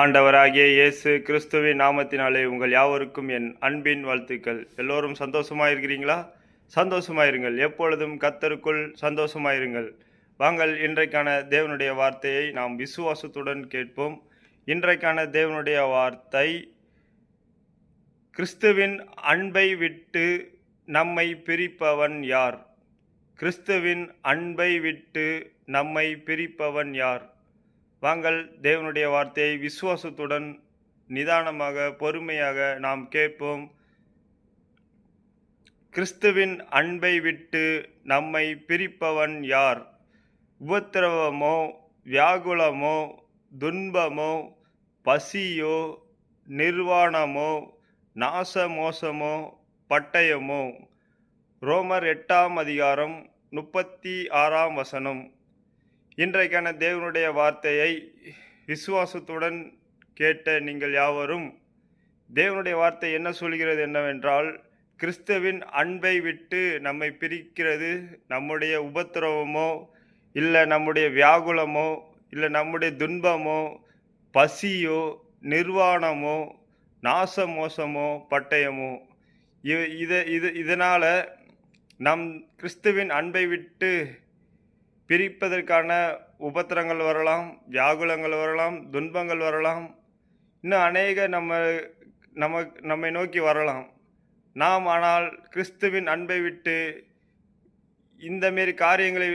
ஆண்டவராகிய இயேசு கிறிஸ்துவின் நாமத்தினாலே உங்கள் யாவருக்கும் என் அன்பின் வாழ்த்துக்கள். எல்லோரும் சந்தோஷமா இருக்கிறீங்களா சந்தோஷமா இருங்கள் எப்பொழுதும் கத்தருக்குள் சந்தோஷமாயிருங்கள். வாங்கள் இன்றைக்கான தேவனுடைய வார்த்தையை நாம் விசுவாசத்துடன் கேட்போம். இன்றைக்கான தேவனுடைய வார்த்தை கிறிஸ்துவின் அன்பை விட்டு நம்மை பிரிப்பவன் யார்? கிறிஸ்துவின் அன்பை விட்டு நம்மை பிரிப்பவன் யார்? வாங்கள் தேவனுடைய வார்த்தையை விசுவாசத்துடன் நிதானமாக பொறுமையாக நாம் கேட்போம். கிறிஸ்துவின் அன்பை விட்டு நம்மை பிரிப்பவன் யார்? உபத்திரவமோ வியாகுலமோ துன்பமோ பசியோ நிர்வாணமோ நாசமோசமோ பட்டயமோ? ரோமர் எட்டாம் அதிகாரம் முப்பத்தி ஆறாம் வசனம். இன்றைக்கான தேவனுடைய வார்த்தையை விசுவாசத்துடன் கேட்ட நீங்கள் யாவரும் தேவனுடைய வார்த்தை என்ன சொல்கிறது என்னவென்றால் கிறிஸ்துவின் அன்பை விட்டு நம்மை பிரிக்கிறது நம்முடைய உபத்திரவமோ இல்லை நம்முடைய வியாகுலமோ இல்லை நம்முடைய துன்பமோ பசியோ நிர்வாணமோ நாச மோசமோ பட்டயமோ இதை இது இதனால் நம் கிறிஸ்துவின் அன்பை விட்டு பிரிப்பதற்கான உபத்திரங்கள் வரலாம் வியாகுலங்கள் வரலாம் துன்பங்கள் வரலாம். இன்னும் அநேக நம்ம நம்ம நம்மை நோக்கி வரலாம். நாம் ஆனால் கிறிஸ்துவின் அன்பை விட்டு இந்த மாரி காரியங்களை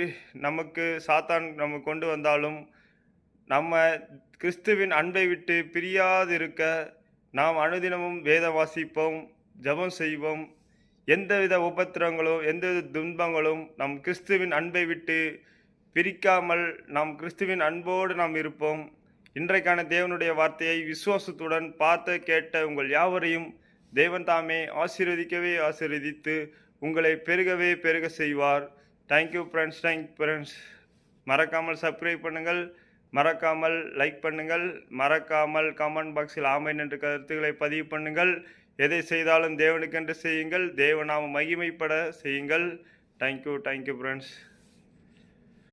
நமக்கு சாத்தான் நம்ம கொண்டு வந்தாலும் நம்ம கிறிஸ்துவின் அன்பை விட்டு பிரியாதிருக்க நாம் அனுதினமும் வேத வாசிப்போம் ஜெபம் செய்வோம். எந்தவித உபத்திரங்களும் எந்தவித துன்பங்களும் நம் கிறிஸ்துவின் அன்பை விட்டு பிரிக்காமல் நாம் கிறிஸ்துவின் அன்போடு நாம் இருப்போம். இன்றைக்கான தேவனுடைய வார்த்தையை விசுவாசத்துடன் பார்த்த கேட்ட உங்கள் யாவரையும் தேவன் தாமே ஆசீர்வதிக்கவே ஆசீர்வதித்து உங்களை பெருகவே பெருக செய்வார். Thank you friends thank friends மறக்காமல் சப்ஸ்கிரைப் பண்ணுங்கள். மறக்காமல் லைக் பண்ணுங்கள். மறக்காமல் கமெண்ட் பாக்ஸில் ஆமைன் என்ற கருத்துக்களை பதிவு பண்ணுங்கள். எதை செய்தாலும் தேவனுக்கென்று செய்யுங்கள். தேவநாம மகிமைப்பட செய்யுங்கள். Thank you thank you friends